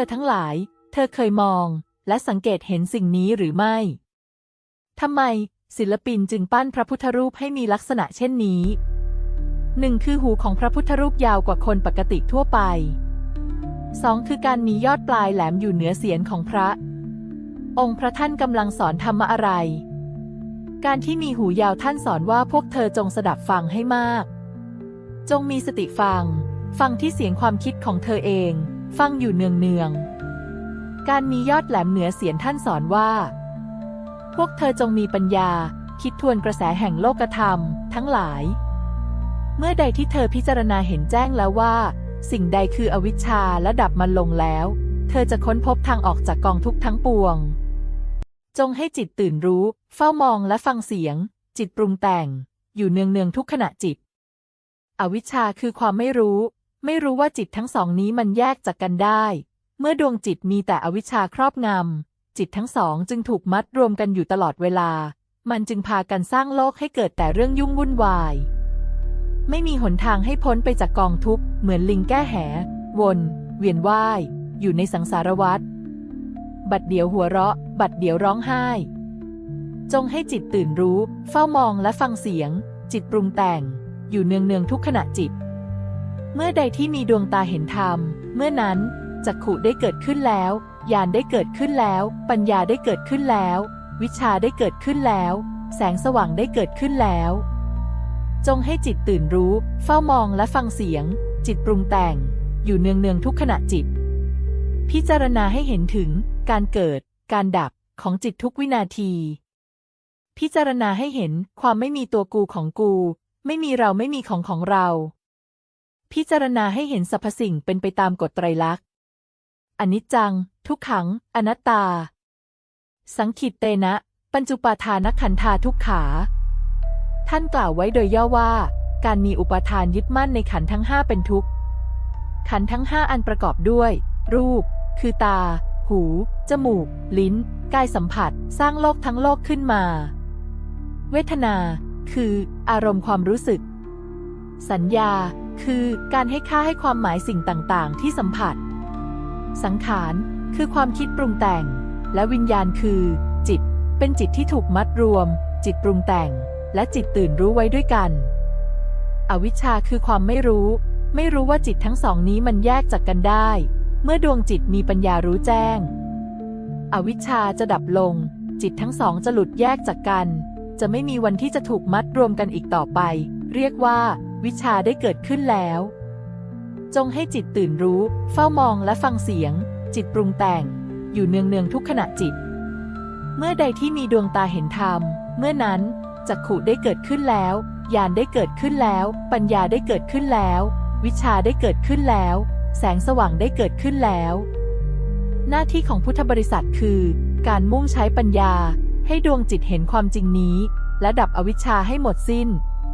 เธอทั้งหลาย เธอเคยมอง และสังเกตเห็นสิ่งนี้หรือไม่ ทำไม ศิลปินจึงปั้นพระพุทธรูปให้มีลักษณะเช่นนี้หนึ่งคือหูของพระพุทธรูปยาวกว่าคนปกติทั่วไปสองคือการมียอดปลายแหลมอยู่เหนือเสียนของพระ องค์พระท่านกำลังสอนธรรมะอะไร การที่มีหูยาวท่านสอนว่าพวกเธอจงสดับฟังให้มาก จงมีสติฟัง ฟังที่เสียงความคิดของเธอเอง ฟังอยู่เนืองเนืองการมียอดแหลมเหนือเสียนท่านสอนว่า พวกเธอจงมีปัญญา คิดทวนกระแสแห่งโลกธรรม ทั้งหลาย เมื่อใดที่เธอพิจารณาเห็นแจ้งแล้วว่า สิ่งใดคืออวิชชาและดับมันลงแล้ว เธอจะค้นพบทางออกจากกองทุกข์ทั้งปวง จงให้จิตตื่นรู้ เฝ้ามองและฟังเสียง จิตปรุงแต่ง อยู่เนืองเนืองทุกขณะจิต อวิชชาคือความไม่รู้ ไม่รู้ว่าจิตทั้งสองนี้มันแยกจากกันได้ เมื่อดวงจิตมีแต่อวิชชาครอบงำ จิตทั้งสองจึงถูกมัดรวมกันอยู่ตลอดเวลา มันจึงพากันสร้างโลกให้เกิดแต่เรื่องยุ่งวุ่นวาย ไม่มีหนทางให้พ้นไปจากกองทุกข์ เหมือนลิงแก้แห วน เวียนว่าย อยู่ในสังสารวัฏ บัดเดี๋ยวหัวเราะ บัดเดี๋ยวร้องไห้ จงให้จิตตื่นรู้ เฝ้ามองและฟังเสียง จิตปรุงแต่ง อยู่เนืองเนืองๆทุกขณะจิต เมื่อใดที่มีดวงตาเห็นธรรม เมื่อนั้นจักขุได้เกิดขึ้นแล้วญาณได้เกิดขึ้นแล้ว ปัญญาได้เกิดขึ้นแล้ว วิชาได้เกิดขึ้นแล้ว แสงสว่างได้เกิดขึ้นแล้ว จงให้จิตตื่นรู้ เฝ้ามองและฟังเสียง จิตปรุงแต่ง อยู่เนืองเนืองๆทุกขณะจิต พิจารณาให้เห็นถึง การเกิด การดับของจิตทุกวินาที พิจารณาให้เห็นความไม่มีตัวกูของกู ไม่มีเราไม่มีของของเรา พิจารณาให้เห็นสรรพสิ่งเป็นไปตามกฎไตรลักษณ์อนิจจัง ทุกขัง อนัตตา สังขิตเตนะ ปัญจุปาทานขันธาทุกขา ท่านกล่าวไว้โดยย่อว่า การมีอุปทานยึดมั่นในขันทั้งห้าเป็นทุกข์ ขันทั้งห้าอันประกอบด้วย รูป คือตา หู จมูก ลิ้น กายสัมผัส สร้างโลกทั้งโลกขึ้นมา เวทนา คือ อารมณ์ความรู้สึก สัญญา คือ การให้ค่าให้ความหมายสิ่งต่าง ๆ ที่สัมผัส สังขาร คือความคิดปรุงแต่ง และวิญญาณคือ จิต เป็นจิตที่ถูกมัดรวม จิตปรุงแต่ง และจิตตื่นรู้ไว้ด้วยกัน อวิชชาคือความไม่รู้ ไม่รู้ว่าจิตทั้งสองนี้มันแยกจากกันได้ เมื่อดวงจิตมีปัญญารู้แจ้ง อวิชชาจะดับลง จิตทั้งสองจะหลุดแยกจากกัน จะไม่มีวันที่จะถูกมัดรวมกันอีกต่อไป เรียกว่า วิชาได้เกิดขึ้นแล้ว จงให้จิตตื่นรู้ เฝ้ามองและฟังเสียง จิตปรุงแต่ง อยู่เนืองเนืองๆทุกขณะจิต เมื่อใดที่มีดวงตาเห็นธรรม เมื่อนั้นจักขุได้เกิดขึ้นแล้วญาณได้เกิดขึ้นแล้ว ปัญญาได้เกิดขึ้นแล้ว วิชาได้เกิดขึ้นแล้ว แสงสว่างได้เกิดขึ้นแล้ว หน้าที่ของพุทธบริษัทคือ การมุ่งใช้ปัญญา ให้ดวงจิตเห็นความจริงนี้ และดับอวิชชาให้หมดสิ้น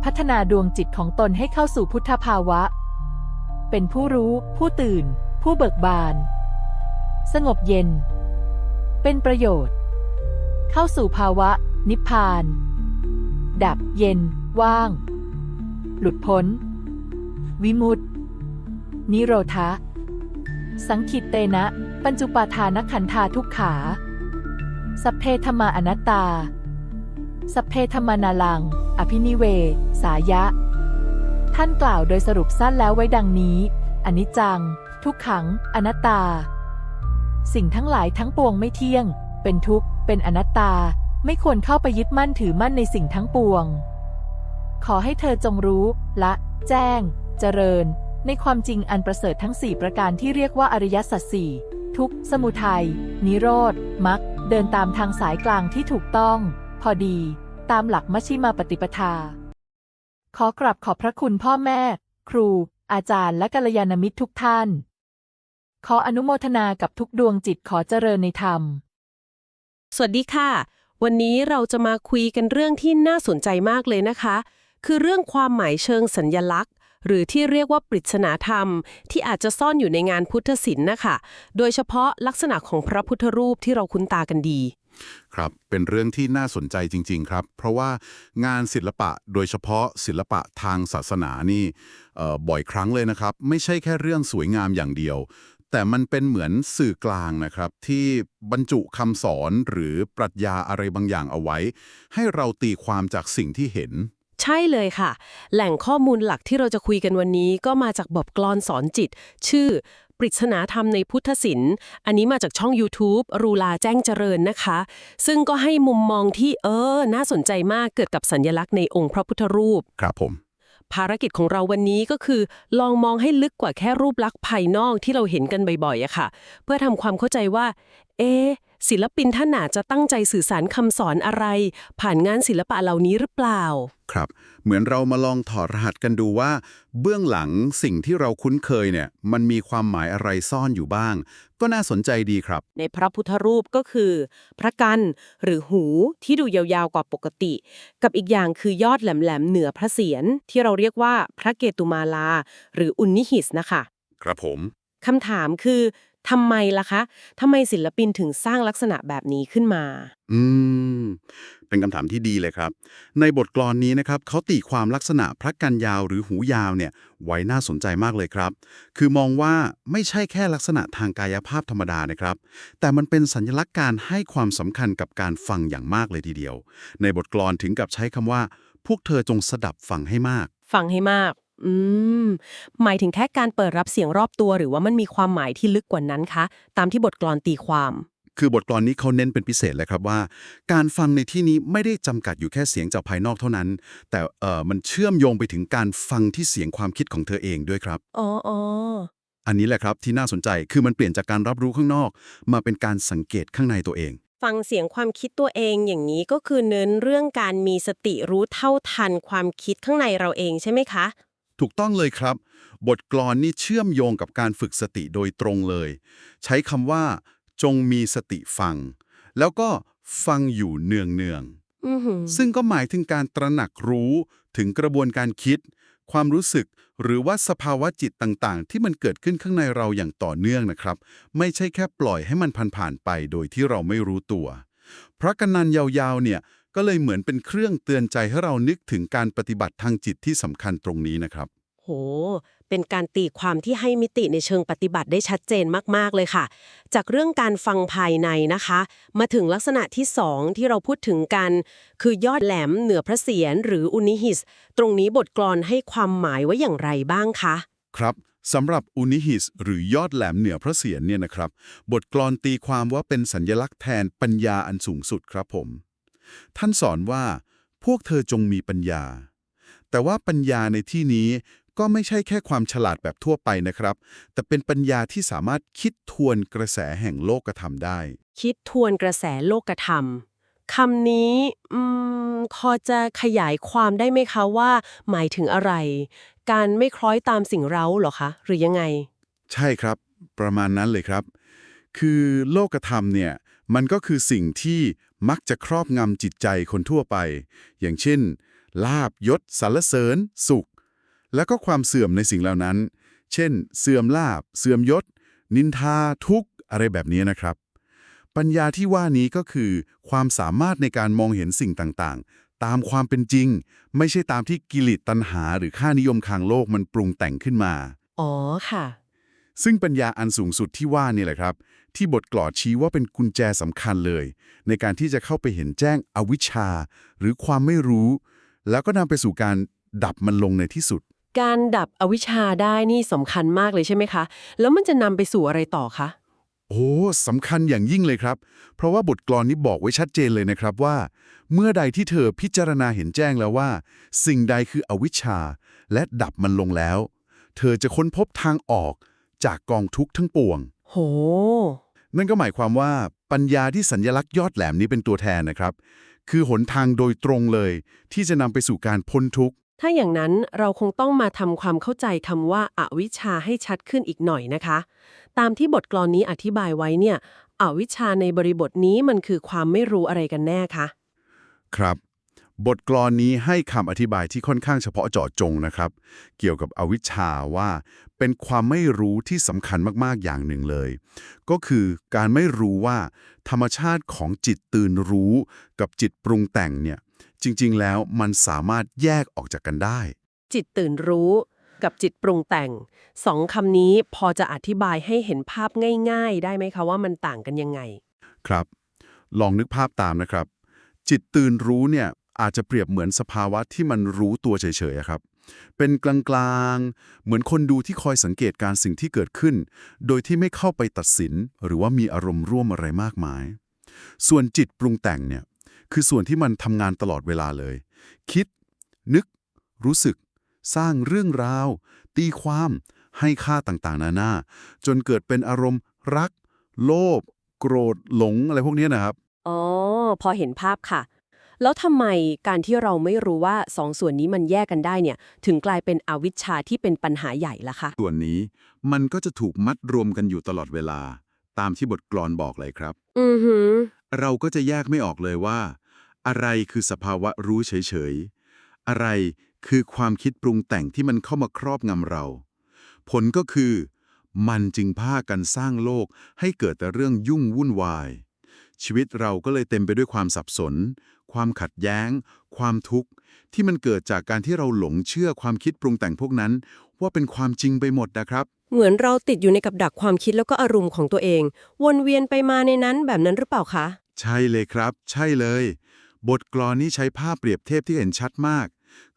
พัฒนาดวงจิตของตนให้เข้าสู่พุทธภาวะ เป็นผู้รู้ ผู้ตื่น ผู้เบิกบาน สงบเย็น เป็นประโยชน์ เข้าสู่ภาวะ นิพพาน ดับเย็น ว่าง หลุดพ้น วิมุตติ นิโรธะ สังคิตเตนะ ปัญจุปาทานขันธาทุกขา สัพเพธรรมาอนัตตา สเพธรรมานาลัง อภินิเวสายะ ท่านกล่าวโดยสรุปสั้นแล้วไว้ดังนี้ อนิจจัง ทุกขัง อนัตตา สิ่งทั้งหลายทั้งปวงไม่เที่ยง เป็นทุกข์ เป็นอนัตตา ไม่ควรเข้าไปยึดมั่นถือมั่นในสิ่งทั้งปวง ขอให้เธอจงรู้ ละ แจ้ง เจริญ ในความจริงอันประเสริฐทั้งสี่ประการที่เรียกว่าอริยสัจสี่ทุกข์สมุทัย นิโรธมรรคเดินตามทางสายกลางที่ถูกต้อง พอดี ตามหลักมัชฌิมาปฏิปทา ขอกราบขอบพระคุณพ่อแม่ ครู อาจารย์และกัลยาณมิตรทุกท่าน ขออนุโมทนากับทุกดวงจิตขอเจริญในธรรม สวัสดีค่ะ วันนี้เราจะมาคุยกันเรื่องที่น่าสนใจมากเลยนะคะ คือเรื่องความหมายเชิงสัญญลักษณ์ หรือที่เรียกว่าปริศนาธรรม ที่อาจจะซ่อนอยู่ในงานพุทธศิลป์นะคะ โดยเฉพาะลักษณะของพระพุทธรูปที่เราคุ้นตากันดี ครับ เป็นเรื่องที่น่าสนใจจริง ๆ ครับ เพราะว่างานศิลปะโดยเฉพาะศิลปะทางศาสนานี่บ่อยครั้งเลยนะครับ ไม่ใช่แค่เรื่องสวยงามอย่างเดียว แต่มันเป็นเหมือนสื่อกลางนะครับ ที่บรรจุคำสอนหรือปรัชญาอะไรบางอย่างเอาไว้ ให้เราตีความจากสิ่งที่เห็นใช่เลยค่ะ แหล่งข้อมูลหลักที่เราจะคุยกันวันนี้ก็มาจากบทกลอนสอนจิต ชื่อ ปริศนาธรรมในพุทธศิลป์ อันนี้มาจากช่อง YouTube รูลาแจ้งเจริญนะคะ ซึ่งก็ให้มุมมองที่เออ น่าสนใจมากเกิดกับสัญญลักษณ์ในองค์พระพุทธรูป ครับผม ภารกิจของเราวันนี้ก็คือ ลองมองให้ลึกกว่าแค่รูปลักษณ์ภายนอกที่เราเห็นกันบ่อยๆอะค่ะ เพื่อทำความเข้าใจว่า เอะ ศิลปินท่านอาจจะตั้งใจสื่อสารคำสอนอะไร ผ่านงานศิลปะเหล่านี้หรือเปล่า ครับ เหมือนเรามาลองถอดรหัสกันดูว่า เบื้องหลังสิ่งที่เราคุ้นเคยเนี่ย มันมีความหมายอะไรซ่อนอยู่บ้าง ก็น่าสนใจดีครับ ในพระพุทธรูปก็คือ พระกันหรือหูที่ดูยาวๆกว่าปกติ กับอีกอย่างคือยอดแหลมๆเหนือพระเศียรที่เราเรียกว่าพระเกตุมาลา หรืออุนนิหิสนะคะ ครับผม คำถามคือ ทำไมล่ะคะทำไมศิลปินถึงสร้างลักษณะแบบนี้ขึ้นมา อืม เป็นคำถามที่ดีเลยครับ ในบทกลอนนี้นะครับเขาตีความลักษณะพระกันยาวหรือหูยาวเนี่ย ไว้น่าสนใจมากเลยครับ คือมองว่าไม่ใช่แค่ลักษณะทางกายภาพธรรมดานะครับ แต่มันเป็นสัญลักษณ์การให้ความสำคัญกับการฟังอย่างมากเลยทีเดียว ในบทกลอนถึงกับใช้คำว่า พวกเธอจงสดับฟังให้มาก ฟังให้มาก อืม หมายถึงแค่การเปิดรับเสียงรอบตัว หรือว่ามันมีความหมายที่ลึกกว่านั้นคะ ตามที่บทกลอนตีความ คือบทกลอนนี้เขาเน้นเป็นพิเศษเลยครับว่า การฟังในที่นี้ไม่ได้จำกัดอยู่แค่เสียงจากภายนอกเท่านั้น แต่เอ่อมันเชื่อมโยงไปถึงการฟังที่เสียงความคิดของเธอเองด้วยครับ อ๋ออ๋ออันนี้แหละครับที่น่าสนใจคือมันเปลี่ยนจากการรับรู้ข้างนอก มาเป็นการสังเกตข้างในตัวเอง ฟังเสียงความคิดตัวเองอย่างนี้ก็คือเน้นเรื่องการมีสติรู้เท่าทันความคิดข้างในเราเองใช่ไหมคะ ถูกต้องเลยครับ บทกลอนนี่เชื่อมโยงกับการฝึกสติโดยตรงเลย ใช้คำว่า จงมีสติฟัง แล้วก็ฟังอยู่เนืองเนืองๆอือหือซึ่งก็หมายถึงการตระหนักรู้ถึงกระบวนการคิด ความรู้สึกหรือว่าสภาวะจิตต่างๆ ที่มันเกิดขึ้นข้างในเราอย่างต่อเนื่องนะครับ ไม่ใช่แค่ปล่อยให้มันผ่านๆไปโดยที่เราไม่รู้ตัว พระกันนันยาวๆเนี่ย ก็เลยเหมือนเป็นเครื่องเตือนใจให้เรานึกถึงการปฏิบัติทางจิตที่สำคัญตรงนี้นะครับ โห เป็นการตีความที่ให้มิติในเชิงปฏิบัติได้ชัดเจนมาก ๆ เลยค่ะ จากเรื่องการฟังภายในนะคะ มาถึงลักษณะที่สองที่เราพูดถึงกัน คือยอดแหลมเหนือพระเศียรหรืออุนิหิส ตรงนี้บทกลอนให้ความหมายไว้อย่างไรบ้างคะครับสำหรับอุนิหิส หรือยอดแหลมเหนือพระเศียรเนี่ยนะครับ บทกลอนตีความว่าเป็นสัญญลักษณ์แทนปัญญาอันสูงสุดครับผม ท่านสอนว่าพวกเธอจงมีปัญญา แต่ว่าปัญญาในที่นี้ก็ไม่ใช่แค่ความฉลาดแบบทั่วไปนะครับ แต่เป็นปัญญาที่สามารถคิดทวนกระแสแห่งโลกธรรมได้ คิดทวนกระแสโลกธรรมคำนี้อืมพอจะขยายความได้ไหมคะว่า หมายถึงอะไร การไม่คล้อยตามสิ่งเร้าเหรอคะ หรือยังไง ใช่ครับ ประมาณนั้นเลยครับ คือโลกธรรมเนี่ย มันก็คือสิ่งที่ มักจะครอบงำจิตใจคนทั่วไป อย่างเช่น ลาบยศสรรเสริญ สุข แล้วก็ความเสื่อมในสิ่งเหล่านั้น เช่น เสื่อมลาบ เสื่อมยศ นินทา ทุกข์ อะไรแบบนี้นะครับ ปัญญาที่ว่านี้ก็คือ ความสามารถในการมองเห็นสิ่งต่างๆ ตามความเป็นจริง ไม่ใช่ตามที่กิเลสตัณหา หรือค่านิยมทางโลกมันปรุงแต่งขึ้นมา อ๋อค่ะ ซึ่งปัญญาอันสูงสุดที่ว่านี่แหละครับ ที่บทกลอดชี้ว่าเป็นกุญแจสำคัญเลย ในการที่จะเข้าไปเห็นแจ้งอวิชชา หรือความไม่รู้ แล้วก็นำไปสู่การดับมันลงในที่สุด การดับอวิชชาได้นี่สำคัญมากเลยใช่ไหมคะ แล้วมันจะนำไปสู่อะไรต่อคะ โอ้สำคัญอย่างยิ่งเลยครับ เพราะว่าบทกลอนนี้บอกไว้ชัดเจนเลยนะครับว่า เมื่อใดที่เธอพิจารณาเห็นแจ้งแล้วว่า สิ่งใดคืออวิชชา และดับมันลงแล้ว เธอจะค้นพบทางออก จากกองทุกข์ทั้งปวง โห นั่นก็หมายความว่าปัญญาที่สัญญลักษณ์ยอดแหลมนี้เป็นตัวแทนนะครับ คือหนทางโดยตรงเลย ที่จะนำไปสู่การพ้นทุกข์ ถ้าอย่างนั้นเราคงต้องมาทำความเข้าใจคำว่าอาวิชชาให้ชัดขึ้นอีกหน่อยนะคะ ตามที่บทกลอนนี้อธิบายไว้เนี่ยอวิชชาในบริบทนี้มันคือความไม่รู้อะไรกันแน่คะ ครับ บทกลอนนี้ให้คำอธิบายที่ค่อนข้างเฉพาะเจาะจงนะครับ เกี่ยวกับอวิชชาว่า เป็นความไม่รู้ที่สำคัญมากๆอย่างหนึ่งเลย ก็คือการไม่รู้ว่า ธรรมชาติของจิตตื่นรู้ กับจิตปรุงแต่งเนี่ยจริงๆ แล้วมันสามารถแยกออกจากกันได้ จิตตื่นรู้กับจิตปรุงแต่งสองคำนี้พอจะอธิบายให้เห็นภาพง่าย ๆ ได้ไหมคะว่ามันต่างกันยังไง ครับ ลองนึกภาพตามนะครับ จิตตื่นรู้เนี่ย อาจจะเปรียบเหมือนสภาวะที่มันรู้ตัวเฉยๆครับ เป็นกลางๆ เหมือนคนดูที่คอยสังเกตการสิ่งที่เกิดขึ้น โดยที่ไม่เข้าไปตัดสิน หรือว่ามีอารมณ์ร่วมอะไรมากมาย ส่วนจิตปรุงแต่งเนี่ยคือส่วนที่มันทำงานตลอดเวลาเลย คิด นึก รู้สึก สร้างเรื่องราว ตีความ ให้ค่าต่างๆ นานา จนเกิดเป็นอารมณ์ รัก โลภ โกรธ หลง อะไรพวกนี้นะครับ อ๋อ พอเห็นภาพค่ะ แล้วทำไมการที่เราไม่รู้ว่าสองส่วนนี้มันแยกกันได้เนี่ย ถึงกลายเป็นอวิชชาที่เป็นปัญหาใหญ่ล่ะคะ ส่วนนี้มันก็จะถูกมัดรวมกันอยู่ตลอดเวลา ตามที่บทกลอนบอกเลยครับ อือหือ เราก็จะแยกไม่ออกเลยว่า อะไรคือสภาวะรู้เฉยๆ อะไรคือความคิดปรุงแต่งที่มันเข้ามาครอบงำเรา ผลก็คือ มันจึงพากันสร้างโลกให้เกิดแต่เรื่องยุ่งวุ่นวาย ชีวิตเราก็เลยเต็มไปด้วยความสับสน ความขัดแย้ง ความทุกข์ ที่มันเกิดจากการที่เราหลงเชื่อความคิดปรุงแต่งพวกนั้น ว่าเป็นความจริงไปหมดนะครับ เหมือนเราติดอยู่ในกับดักความคิดแล้วก็อารมณ์ของตัวเอง วนเวียนไปมาในนั้นแบบนั้นหรือเปล่าคะ ใช่เลยครับ ใช่เลย บทกลอนนี้ใช้ภาพเปรียบเทียบที่เห็นชัดมาก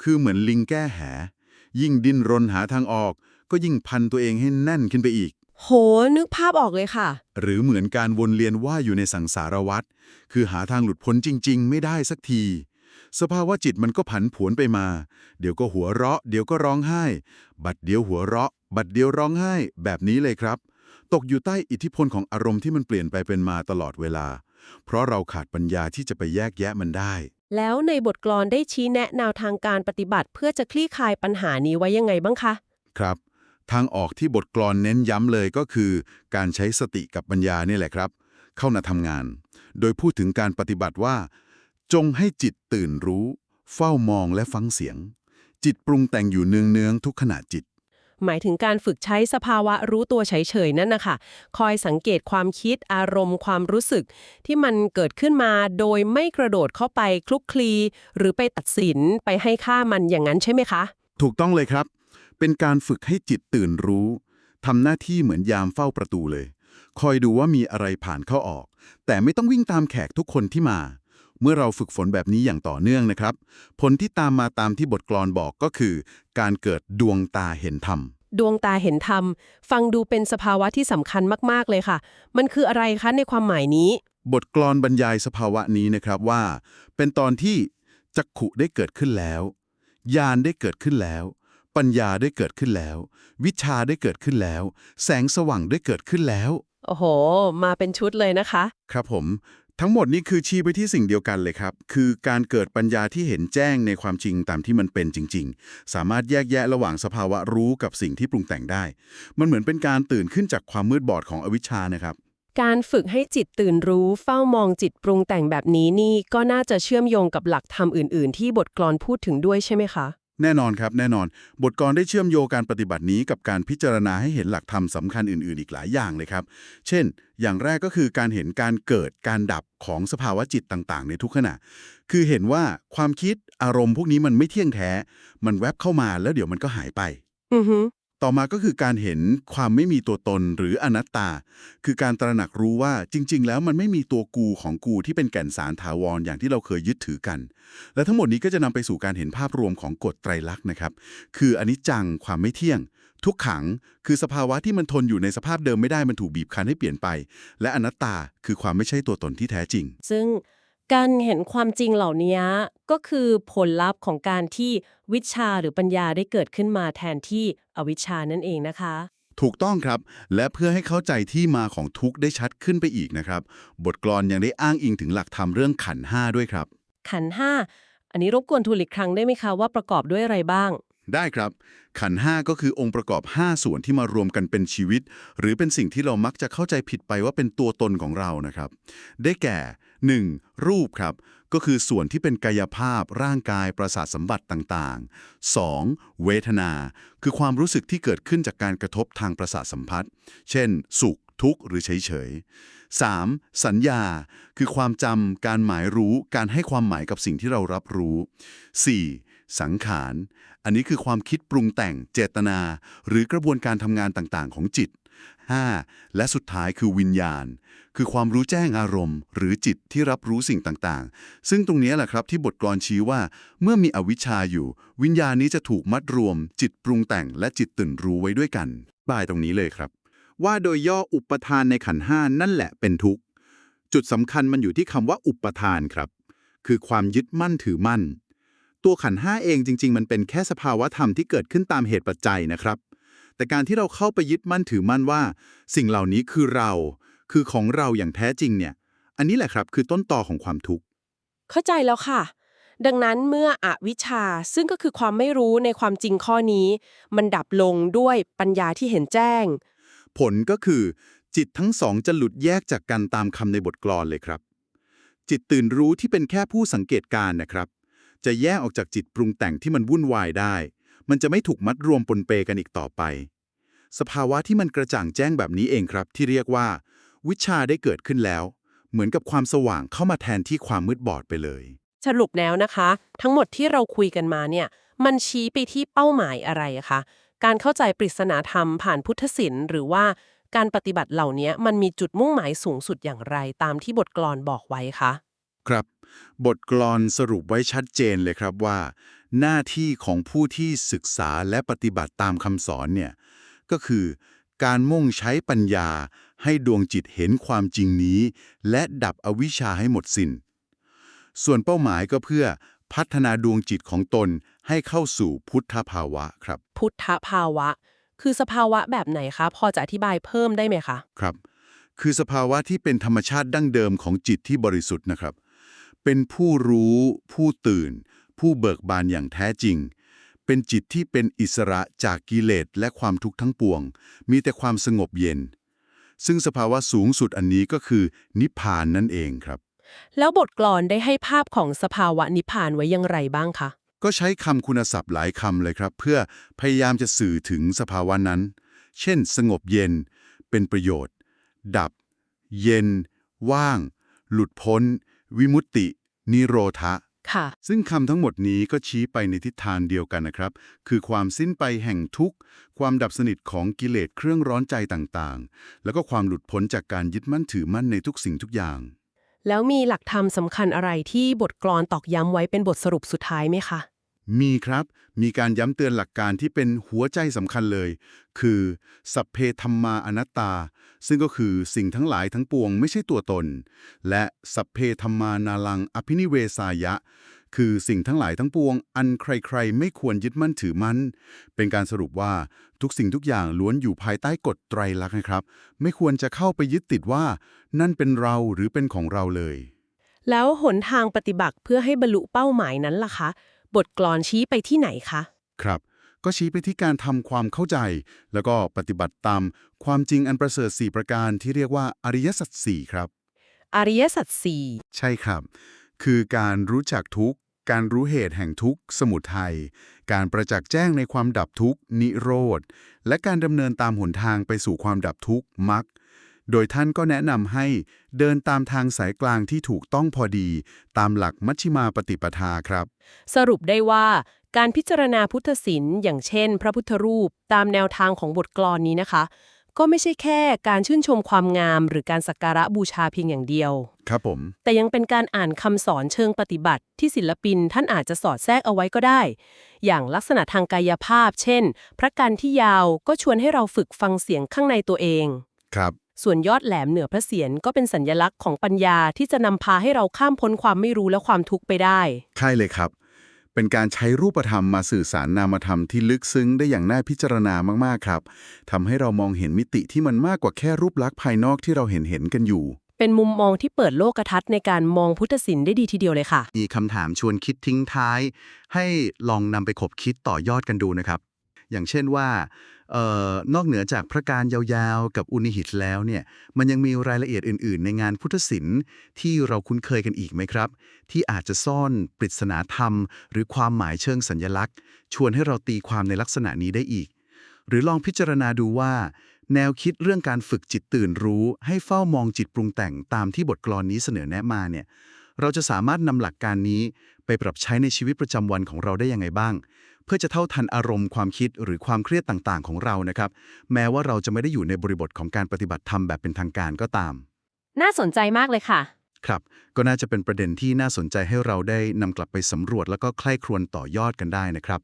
คือเหมือนลิงแก้แห ยิ่งดิ้นรนหาทางออก ก็ยิ่งพันตัวเองให้แน่นขึ้นไปอีก โห นึกภาพออกเลยค่ะ หรือเหมือนการวนเลียนว่ายอยู่ในสังสารวัฏคือหาทางหลุดพ้นจริง ๆ ไม่ได้สักที สภาวะจิตมันก็ผันผวนไปมา เดี๋ยวก็หัวเราะ เดี๋ยวก็ร้องไห้ บัดเดียวหัวเราะ บัดเดียวร้องไห้ แบบนี้เลยครับ ตกอยู่ใต้อิทธิพลของอารมณ์ที่มันเปลี่ยนไปเป็นมาตลอดเวลา เพราะเราขาดปัญญาที่จะไปแยกแยะมันได้ แล้วในบทกลอนได้ชี้แนะแนวทางการปฏิบัติ เพื่อจะคลี่คลายปัญหานี้ไว้ยังไงบ้างคะ ครับ ทางออกที่บทกลอนเน้นย้ำเลยก็คือ การใช้สติกับปัญญานี่แหละครับ เข้ามาทำงาน โดยพูดถึงการปฏิบัติว่า จงให้จิตตื่นรู้ เฝ้ามองและฟังเสียง จิตปรุงแต่งอยู่เนืองๆทุกขณะจิตหมายถึงการฝึกใช้สภาวะรู้ตัวเฉยๆนั่นนะคะคอยสังเกตความคิดอารมณ์ความรู้สึก ที่มันเกิดขึ้นมาโดยไม่กระโดดเข้าไปคลุกคลี หรือไปตัดสินไปให้ค่ามันอย่างนั้นใช่ไหมคะ ถูกต้องเลยครับ เป็นการฝึกให้จิตตื่นรู้ทำหน้าที่เหมือนยามเฝ้าประตูเลย คอยดูว่ามีอะไรผ่านเข้าออก แต่ไม่ต้องวิ่งตามแขกทุกคนที่มา เมื่อเราฝึกฝนแบบนี้อย่างต่อเนื่องนะครับ ผลที่ตามมาตามที่บทกลอนบอกก็คือ การเกิดดวงตาเห็นธรรมดวงตาเห็นธรรม ฟังดูเป็นสภาวะที่สำคัญมาก ๆ เลยค่ะ มันคืออะไรคะในความหมายนี้ บทกลอนบรรยายสภาวะนี้นะครับว่า เป็นตอนที่จักขุได้เกิดขึ้นแล้ว ญาณได้เกิดขึ้นแล้ว ปัญญาได้เกิดขึ้นแล้ว วิชาได้เกิดขึ้นแล้ว แสงสว่างได้เกิดขึ้นแล้ว โอ้โห มาเป็นชุดเลยนะคะ ครับผม ทั้งหมดนี้คือชี้ไปที่สิ่งเดียวกันเลยครับ คือการเกิดปัญญาที่เห็นแจ้งในความจริงตามที่มันเป็นจริง ๆ สามารถแยกแยะระหว่างสภาวะรู้กับสิ่งที่ปรุงแต่งได้ มันเหมือนเป็นการตื่นขึ้นจากความมืดบอดของอวิชชานะครับการฝึกให้จิตตื่นรู้เฝ้ามองจิตปรุงแต่งแบบนี้นี่ก็น่าจะเชื่อมโยงกับหลักธรรมอื่น ๆ ที่บทกลอนพูดถึงด้วยใช่ไหมคะ แน่นอนครับแน่นอน บทกรได้เชื่อมโยงการปฏิบัตินี้กับการพิจารณาให้เห็นหลักธรรมสำคัญอื่นๆ อีกหลายอย่างเลยครับ เช่น อย่างแรกก็คือการเห็นการเกิดการดับของสภาวะจิตต่างๆ ในทุกขณะ คือเห็นว่าความคิดอารมณ์พวกนี้มันไม่เที่ยงแท้ มันแวบเข้ามาแล้วเดี๋ยวมันก็หายไป อือฮึ ต่อมาก็คือการเห็นความไม่มีตัวตนหรืออนัตตา คือการตระหนักรู้ว่าจริง ๆ แล้วมันไม่มีตัวกูของกูที่เป็นแก่นสารถาวรอย่างที่เราเคยยึดถือกัน และทั้งหมดนี้ก็จะนำไปสู่การเห็นภาพรวมของกฎไตรลักษณ์นะครับ คืออนิจจังความไม่เที่ยง ทุกขัง คือสภาวะที่มันทนอยู่ในสภาพเดิมไม่ได้มันถูกบีบคั้นให้เปลี่ยนไป และอนัตตาคือความไม่ใช่ตัวตนที่แท้จริง ซึ่ง การเห็นความจริงเหล่านี้ก็คือผลลัพธ์ของการที่วิชาหรือปัญญาได้เกิดขึ้นมาแทนที่อวิชชานั่นเองนะคะ ถูกต้องครับ และเพื่อให้เข้าใจที่มาของทุกข์ได้ชัดขึ้นไปอีกนะครับ บทกลอนยังได้อ้างอิงถึงหลักธรรมเรื่องขันธ์ห้าด้วยครับ ขันธ์ห้าอันนี้รบกวนทูลอีกครั้งได้ไหมคะว่าประกอบด้วยอะไรบ้าง ได้ครับ ขันธ์ห้าก็คือองค์ประกอบ 5 ส่วนที่มารวมกันเป็นชีวิต หรือเป็นสิ่งที่เรามักจะเข้าใจผิดไปว่าเป็นตัวตนของเรานะครับ ได้แก่ 1. รูปครับ ก็คือส่วนที่เป็นกายภาพร่างกายประสาทสัมบัติต่างๆ 2. เวทนา คือความรู้สึกที่เกิดขึ้นจากการกระทบทางประสาทสัมผัส เช่น สุข ทุกข์ หรือเฉยๆ 3. สัญญา คือความจำการหมายรู้การให้ความหมายกับสิ่งที่เรารับรู้ 4. สังขาร อันนี้คือความคิดปรุงแต่งเจตนา หรือกระบวนการทำงานต่างๆ ของจิต 5. และสุดท้ายคือวิญญาณ คือความรู้แจ้งอารมณ์ หรือจิตที่รับรู้สิ่งต่างๆ ซึ่งตรงนี้แหละครับที่บทกลอนชี้ว่า เมื่อมีอวิชชาอยู่ วิญญาณนี้จะถูกมัดรวม จิตปรุงแต่งและจิตตื่นรู้ไว้ด้วยกันบายตรงนี้เลยครับ ว่าโดยย่ออุปทานในขันห้านั่นแหละเป็นทุกข์ จุดสำคัญมันอยู่ที่คำว่าอุปทานครับ คือความยึดมั่นถือมั่น ตัวขันห้าเองจริง ๆ มันเป็นแค่สภาวะธรรมที่เกิดขึ้นตามเหตุปัจจัยนะครับ แต่การที่เราเข้าไปยึดมั่นถือมั่นว่า สิ่งเหล่านี้คือเรา คือของเราอย่างแท้จริงเนี่ย อันนี้แหละครับคือต้นตอของความทุกข์ เข้าใจแล้วค่ะ ดังนั้นเมื่ออวิชชาซึ่งก็คือความไม่รู้ในความจริงข้อนี้ มันดับลงด้วยปัญญาที่เห็นแจ้ง ผลก็คือ จิตทั้งสองจะหลุดแยกจากกันตามคำในบทกลอนเลยครับ จิตตื่นรู้ที่เป็นแค่ผู้สังเกตการณ์นะครับ จะแยกออกจากจิตปรุงแต่งที่มันวุ่นวายได้ มันจะไม่ถูกมัดรวมปนเปกันอีกต่อไป สภาวะที่มันกระจ่างแจ้งแบบนี้เองครับ ที่เรียกว่า วิชาได้เกิดขึ้นแล้ว เหมือนกับความสว่างเข้ามาแทนที่ความมืดบอดไปเลย สรุปแล้วนะคะ ทั้งหมดที่เราคุยกันมาเนี่ย มันชี้ไปที่เป้าหมายอะไรอะคะการเข้าใจปริศนาธรรมผ่านพุทธศิลป์หรือว่าการปฏิบัติเหล่านี้มันมีจุดมุ่งหมายสูงสุดอย่างไรตามที่บทกลอนบอกไว้คะ ครับ บทกลอนสรุปไว้ชัดเจนเลยครับว่า หน้าที่ของผู้ที่ศึกษาและปฏิบัติตามคำสอนเนี่ยก็คือการมุ่งใช้ปัญญาให้ดวงจิตเห็นความจริงนี้ และดับอวิชชาให้หมดสิน้น ส่วนเป้าหมายก็เพื่อพัฒนาดวงจิตของตนให้เข้าสู่พุทธภาวะครับ พุทธภาวะ คือสภาวะแบบไหนคะ พอจะอธิบายเพิ่มได้ไหมคะ ครับ คือสภาวะที่เป็นธรรมชาติดั้งเดิมของจิตที่บริสุทธิ์นะครับ เป็นผู้รู้ ผู้ตื่น ผู้เบิกบานอย่างแท้จริง เป็นจิตที่เป็นอิสระจากกิเลสและความทุกข์ทั้งปวง มีแต่ความสงบเย็น ซึ่งสภาวะสูงสุดอันนี้ก็คือนิพพานนั่นเองครับ แล้วบทกลอนได้ให้ภาพของสภาวะนิพพานไว้อย่างไรบ้างคะก็ใช้คำคุณศัพท์หลายคำเลยครับ เพื่อพยายามจะสื่อถึงสภาวะนั้น เช่น สงบเย็น เป็นประโยชน์ ดับ เย็น ว่าง หลุดพ้น วิมุตติ นิโรธะ ค่ะ ซึ่งคำทั้งหมดนี้ก็ชี้ไปในทิศทางเดียวกันนะครับ คือความสิ้นไปแห่งทุกข์ ความดับสนิทของกิเลสเครื่องร้อนใจต่างๆ แล้วก็ความหลุดพ้นจากการยึดมั่นถือมั่นในทุกสิ่งทุกอย่าง แล้วมีหลักธรรมสำคัญอะไรที่บทกลอนตอกย้ำไว้เป็นบทสรุปสุดท้ายไหมคะ มีครับ มีการย้ำเตือนหลักการที่เป็นหัวใจสำคัญเลย คือสัพเพธรรมาอนัตตา ซึ่งก็คือสิ่งทั้งหลายทั้งปวงไม่ใช่ตัวตน และสัพเพธรรมานาลังอภินิเวสายะ คือสิ่งทั้งหลายทั้งปวง อันใครๆ ไม่ควรยึดมั่นถือมั่น เป็นการสรุปว่าทุกสิ่งทุกอย่างล้วนอยู่ภายใต้กฎไตรลักษณ์นะครับ ไม่ควรจะเข้าไปยึดติดว่า นั่นเป็นเราหรือเป็นของเราเลย แล้วหนทางปฏิบัติเพื่อให้บรรลุเป้าหมายนั้นล่ะคะ บทกลอนชี้ไปที่ไหนคะ ครับ ก็ชี้ไปที่การทำความเข้าใจ แล้วก็ปฏิบัติตามความจริงอันประเสริฐ4ประการที่เรียกว่าอริยสัจสี่ครับ อริยสัจสี่ใช่ครับ คือการรู้จักทุกข์ การรู้เหตุแห่งทุกข์ สมุทัย การประจักษ์แจ้งในความดับทุกข์ นิโรธ และการดำเนินตามหนทางไปสู่ความดับทุกข์มรรค โดยท่านก็แนะนำให้เดินตามทางสายกลางที่ถูกต้องพอดี ตามหลักมัชฌิมาปฏิปทาครับ สรุปได้ว่าการพิจารณาพุทธศิลป์อย่างเช่น พระพุทธรูปตามแนวทางของบทกลอนนี้นะคะ ก็ไม่ใช่แค่การชื่นชมความงาม หรือการสักการะบูชาเพียงอย่างเดียว ครับผม แต่ยังเป็นการอ่านคำสอนเชิงปฏิบัติ ที่ศิลปินท่านอาจจะสอดแทรกเอาไว้ก็ได้ อย่างลักษณะทางกายภาพ เช่น พระกันที่ยาวก็ชวนให้เราฝึกฟังเสียงข้างในตัวเอง ครับ ส่วนยอดแหลมเหนือพระเศียรก็เป็นสัญญลักษณ์ของปัญญาที่จะนำพาให้เราข้ามพ้นความไม่รู้และความทุกข์ไปได้ ใช่เลยครับ เป็นการใช้รูปธรรมมาสื่อสารนามธรรมที่ลึกซึ้งได้อย่างน่าพิจารณามากๆครับทำให้เรามองเห็นมิติที่มันมากกว่าแค่รูปลักษณ์ภายนอกที่เราเห็นเห็นๆกันอยู่ เป็นมุมมองที่เปิดโลกทัศน์ในการมองพุทธศิลป์ได้ดีทีเดียวเลยค่ะ มีคำถามชวนคิดทิ้งท้าย ให้ลองนำไปขบคิดต่อยอดกันดูนะครับ อย่างเช่นว่าเอ่อ นอกเหนือจากพระการยาวๆ กับอุนิหิตแล้วเนี่ยมันยังมีรายละเอียดอื่นๆ ในงานพุทธศิลป์ที่เราคุ้นเคยกันอีกไหมครับ ที่อาจจะซ่อนปริศนาธรรม หรือความหมายเชิงสัญญลักษณ์ ชวนให้เราตีความในลักษณะนี้ได้อีก หรือลองพิจารณาดูว่า แนวคิดเรื่องการฝึกจิตตื่นรู้ ให้เฝ้ามองจิตปรุงแต่งตามที่บทกลอนนี้เสนอแนะมาเนี่ยเราจะสามารถนำหลักการนี้ไปปรับใช้ในชีวิตประจำวันของเราได้ยังไงบ้าง พื่อจะเท่าทันอารมณ์ความคิดหรือความเครียดต่างๆ ของเรานะครับ แม้ว่าเราจะไม่ได้อยู่ในบริบทของการปฏิบัติธรรมแบบเป็นทางการก็ตาม น่าสนใจมากเลยค่ะ ครับ ก็น่าจะเป็นประเด็นที่น่าสนใจให้เราได้นำกลับไปสำรวจแล้วก็ใคร่ครวญต่อยอดกันได้นะครับ